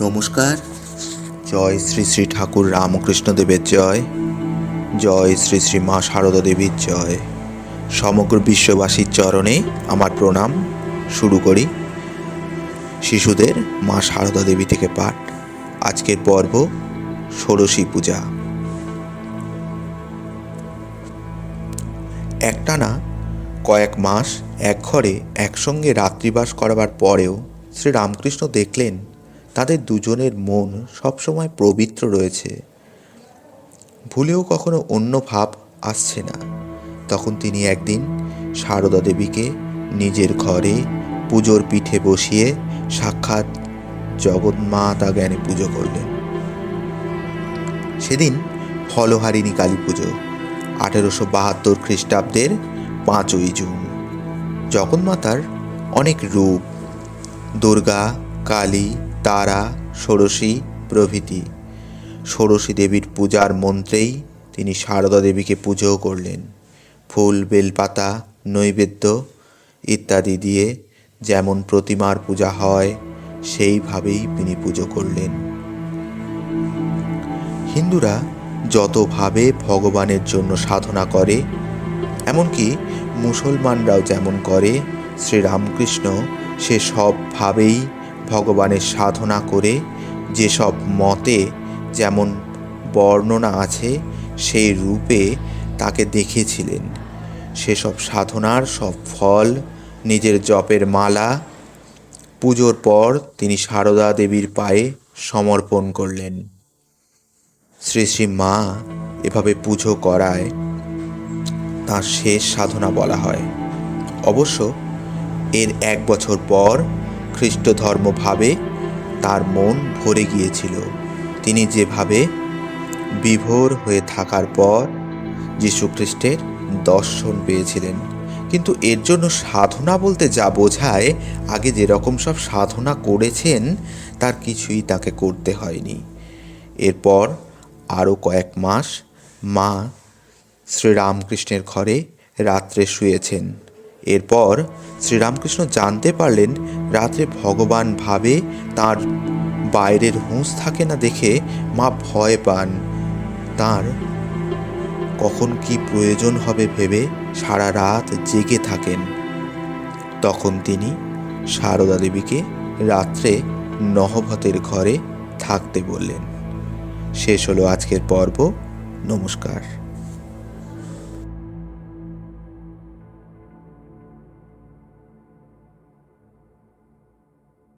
নমস্কার। জয় শ্রী শ্রী ঠাকুর রামকৃষ্ণ দেবের জয়। জয় শ্রী শ্রী মা সারদা দেবীর জয়। সমগ্র বিশ্ববাসীর চরণে আমার প্রণাম। শুরু করি। শিশুদের মা সারদা দেবী থেকে পাঠ। আজকের পর্ব ষোড়শী পূজা। একটানা কয়েক মাস এক ঘরে একসঙ্গে রাত্রিবাস করাবার পরেও শ্রী রামকৃষ্ণ দেখলেন তাদের দুজনের মন সবসময় পবিত্র রয়েছে। ভুলেও কখনো অন্য ভাব আসছে না। তখন তিনি একদিন সারদা দেবীকে নিজের ঘরে পুজোর পিঠে বসিয়ে সাক্ষাৎ জগন্মাতা জ্ঞানে পুজো করলেন। সেদিন ফলহারিণী কালী পুজো, আঠেরোশো বাহাত্তর খ্রিস্টাব্দের পাঁচই জুন। জগন্মাতার অনেক রূপ, দুর্গা, কালী তারা, ষোড়শী প্রভৃতি। ষোড়শী দেবীর পূজার মন্ত্রেই তিনি সারদা দেবীকে পুজোও করলেন। ফুল, বেলপাতা, নৈবেদ্য ইত্যাদি দিয়ে যেমন প্রতিমার পূজা হয়, সেইভাবেই তিনি পুজো করলেন। হিন্দুরা যতভাবে ভগবানের জন্য সাধনা করে, এমনকি মুসলমানরাও যেমন করে, শ্রীরামকৃষ্ণ সে সবভাবেই ভগবানের সাধনা করে যেসব মতে যেমন বর্ণনা আছে, সেই রূপে তাকে দেখিয়েছিলেন সেসব সাধনার সব ফল, নিজের জপের মালা, পুজোর পর তিনি সারদা দেবীর পায়ে সমর্পণ করলেন। শ্রী শ্রী মা এভাবে পুজো করায়, তার শেষ সাধনা বলা হয়। অবশ্য এর এক বছর পর খ্রিস্ট ধর্মভাবে তার মন ভরে গিয়েছিল। তিনি যেভাবে বিভোর হয়ে থাকার পর যীশুখ্রিস্টের দর্শন পেয়েছিলেন। কিন্তু এর জন্য সাধনা বলতে যা বোঝায়, আগে যেরকম সব সাধনা করেছেন, তার কিছুই তাকে করতে হয়নি। এরপর আরও কয়েক মাস মা শ্রীরামকৃষ্ণের ঘরে রাত্রে শুয়েছেন। এরপর শ্রীরামকৃষ্ণ জানতে পারলেন, রাত্রে ভগবান ভাবে তার বাইরের হুঁশ থাকে না দেখে মা ভয় পান। তার কখন কি প্রয়োজন হবে ভেবে সারা রাত জেগে থাকেন। তখন তিনি সারদা দেবীকে রাত্রে নহবতের ঘরে থাকতে বললেন। শেষ হলো আজকের পর্ব। নমস্কার।